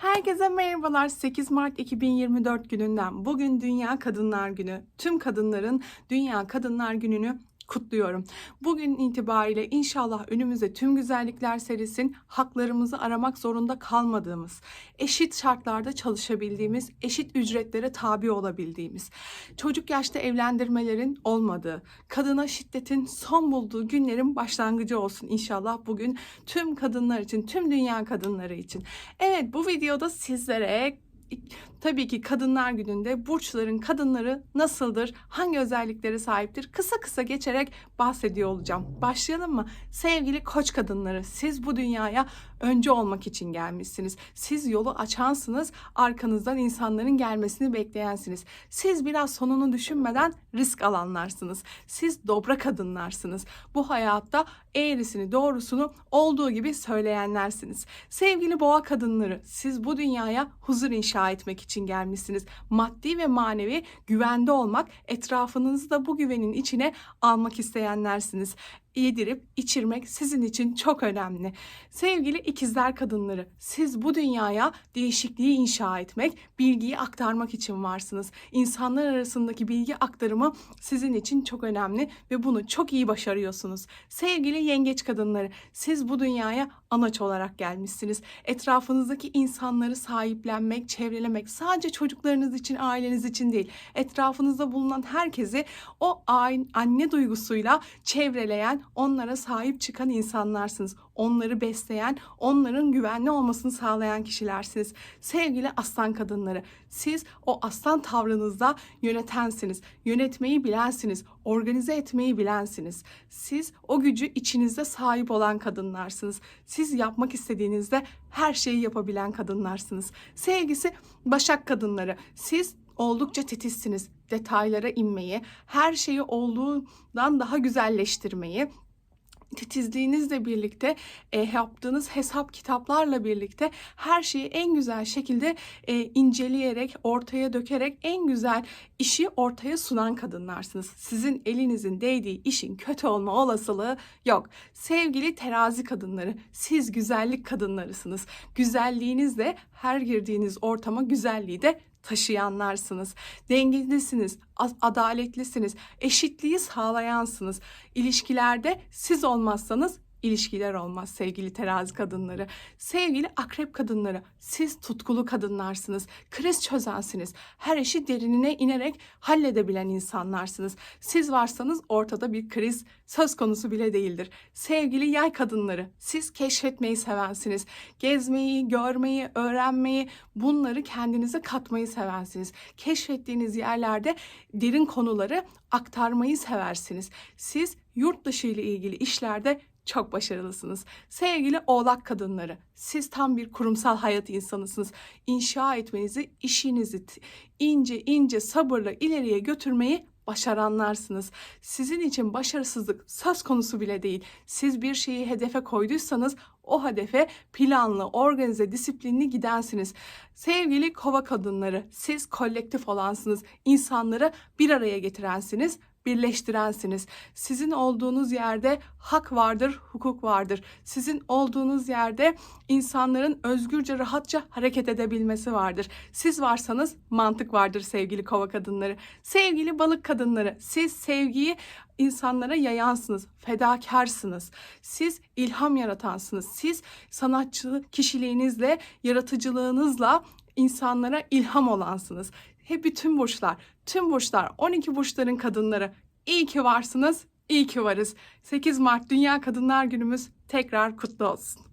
Herkese merhabalar. 8 Mart 2024 gününden. Bugün Dünya Kadınlar Günü. Tüm kadınların Dünya Kadınlar Günü'nü kutluyorum. Bugün itibariyle inşallah önümüze tüm güzellikler serisin, haklarımızı aramak zorunda kalmadığımız, eşit şartlarda çalışabildiğimiz, eşit ücretlere tabi olabildiğimiz, çocuk yaşta evlendirmelerin olmadığı, kadına şiddetin son bulduğu günlerin başlangıcı olsun inşallah bugün tüm kadınlar için, tüm dünya kadınları için. Evet bu videoda sizlere tabii ki Kadınlar Günü'nde burçların kadınları nasıldır, hangi özelliklere sahiptir kısa kısa geçerek bahsediyor olacağım. Başlayalım mı? Sevgili koç kadınları, siz bu dünyaya önce olmak için gelmişsiniz. Siz yolu açansınız, arkanızdan insanların gelmesini bekleyensiniz. Siz biraz sonunu düşünmeden risk alanlarsınız. Siz dobra kadınlarsınız. Bu hayatta eğrisini doğrusunu olduğu gibi söyleyenlersiniz. Sevgili boğa kadınları, siz bu dünyaya huzur inşa etmek için gelmişsiniz. Maddi ve manevi güvende olmak, etrafınızı da bu güvenin içine almak isteyenlersiniz yedirip içirmek sizin için çok önemli. Sevgili ikizler kadınları, siz bu dünyaya değişikliği inşa etmek, bilgiyi aktarmak için varsınız. İnsanlar arasındaki bilgi aktarımı sizin için çok önemli ve bunu çok iyi başarıyorsunuz. Sevgili yengeç kadınları, siz bu dünyaya anaç olarak gelmişsiniz. Etrafınızdaki insanları sahiplenmek, çevrelemek sadece çocuklarınız için, aileniz için değil. Etrafınızda bulunan herkesi o anne duygusuyla çevreleyen, onlara sahip çıkan insanlarsınız. Onları besleyen, onların güvenli olmasını sağlayan kişilersiniz. Sevgili aslan kadınları, siz o aslan tavrınızda yönetensiniz. Yönetmeyi bilensiniz, organize etmeyi bilensiniz. Siz o gücü içinizde sahip olan kadınlarsınız. Siz yapmak istediğinizde her şeyi yapabilen kadınlarsınız. Sevgisi Başak kadınları, siz oldukça titizsiniz. Detaylara inmeyi, her şeyi olduğundan daha güzelleştirmeyi, titizliğinizle birlikte e, yaptığınız hesap kitaplarla birlikte her şeyi en güzel şekilde e, inceleyerek, ortaya dökerek en güzel işi ortaya sunan kadınlarsınız. Sizin elinizin değdiği işin kötü olma olasılığı yok. Sevgili terazi kadınları, siz güzellik kadınlarısınız. Güzelliğinizle her girdiğiniz ortama güzelliği de taşıyanlarsınız. Dengelisiniz, adaletlisiniz, eşitliği sağlayansınız. İlişkilerde siz olmazsanız ilişkiler olmaz sevgili terazi kadınları. Sevgili akrep kadınları siz tutkulu kadınlarsınız. Kriz çözensiniz. Her işi derinine inerek halledebilen insanlarsınız. Siz varsanız ortada bir kriz söz konusu bile değildir. Sevgili yay kadınları siz keşfetmeyi sevensiniz. Gezmeyi, görmeyi, öğrenmeyi bunları kendinize katmayı sevensiniz. Keşfettiğiniz yerlerde derin konuları aktarmayı seversiniz. Siz yurt dışı ile ilgili işlerde çok başarılısınız. Sevgili oğlak kadınları, siz tam bir kurumsal hayat insanısınız. İnşa etmenizi, işinizi ince ince sabırla ileriye götürmeyi başaranlarsınız. Sizin için başarısızlık söz konusu bile değil. Siz bir şeyi hedefe koyduysanız o hedefe planlı, organize, disiplinli gidensiniz. Sevgili kova kadınları, siz kolektif olansınız. İnsanları bir araya getirensiniz birleştirensiniz. Sizin olduğunuz yerde hak vardır, hukuk vardır. Sizin olduğunuz yerde insanların özgürce, rahatça hareket edebilmesi vardır. Siz varsanız mantık vardır sevgili kova kadınları. Sevgili balık kadınları, siz sevgiyi insanlara yayansınız, fedakarsınız. Siz ilham yaratansınız. Siz sanatçı kişiliğinizle, yaratıcılığınızla insanlara ilham olansınız. Hep bütün burçlar, tüm burçlar, 12 burçların kadınları iyi ki varsınız, iyi ki varız. 8 Mart Dünya Kadınlar Günümüz tekrar kutlu olsun.